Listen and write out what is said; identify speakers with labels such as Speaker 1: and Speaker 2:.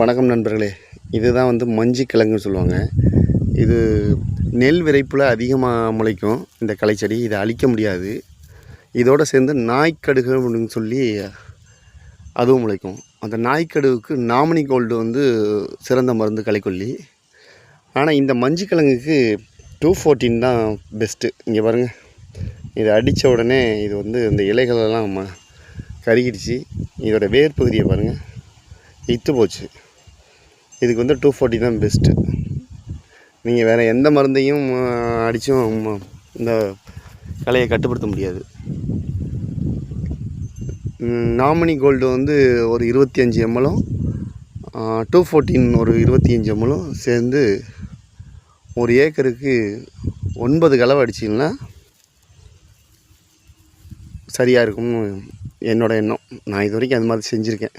Speaker 1: வணக்கம் நண்பர்களே. இதுதான் வந்து மஞ்சி கிழங்குன்னு சொல்லுவாங்க. இது நெல் விரைப்பில் அதிகமாக முளைக்கும். இந்த களைச்செடி இதை அழிக்க முடியாது. இதோடு சேர்ந்து நாய்க்கடுகு அப்படின்னு சொல்லி அதுவும் முளைக்கும். அந்த நாய்க்கடுவுக்கு நாமினி கோல்டு வந்து சிறந்த மருந்து களைக்கொல்லி. ஆனால் இந்த மஞ்சி கிழங்குக்கு டூ ஃபோர்டீன் தான் பெஸ்ட்டு இங்கே பாருங்கள் இதை அடித்த உடனே இது வந்து இந்த இலைகளெல்லாம் ம கருகிடுச்சு. இதோட வேர் பகுதியை பாருங்கள் இத்து போச்சு இதுக்கு வந்து டூ ஃபார்ட்டி தான் பெஸ்ட்டு நீங்கள் வேறு எந்த மருந்தையும் அடித்தும் இந்த கலையை கட்டுப்படுத்த முடியாது. நாமினி கோல்டு வந்து ஒரு இருபத்தி அஞ்சு எம்எலும் டூ ஃபோர்டீன் ஒரு இருபத்தி அஞ்சு எம்எலும் சேர்ந்து ஒரு ஏக்கருக்கு ஒன்பது கலவை அடிச்சிங்கன்னா சரியாக இருக்கும்னு என்னோட எண்ணம். நான் இது வரைக்கும் அது மாதிரி செஞ்சுருக்கேன்.